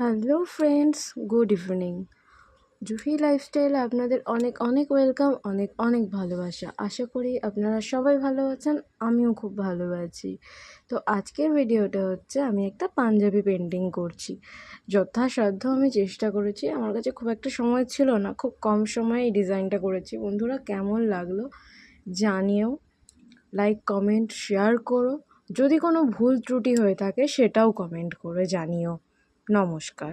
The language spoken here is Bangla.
Hello friends, good evening. Juhi লাইফস্টাইলে আপনাদের অনেক অনেক ওয়েলকাম, অনেক অনেক ভালোবাসা। আশা করি আপনারা সবাই ভালো আছেন, আমিও খুব ভালো আছি। তো আজকের ভিডিওটা হচ্ছে, আমি একটা পাঞ্জাবি পেন্টিং করছি। যথাসাধ্য আমি চেষ্টা করেছি, আমার কাছে খুব একটা সময় ছিল না, খুব কম সময়ে এই ডিজাইনটা করেছি। বন্ধুরা, কেমন লাগল জানিও, লাইক, কমেন্ট, শেয়ার করো। যদি কোনো ভুল ত্রুটি হয়ে থাকে, সেটাও কমেন্ট করে জানিও। নমস্কার।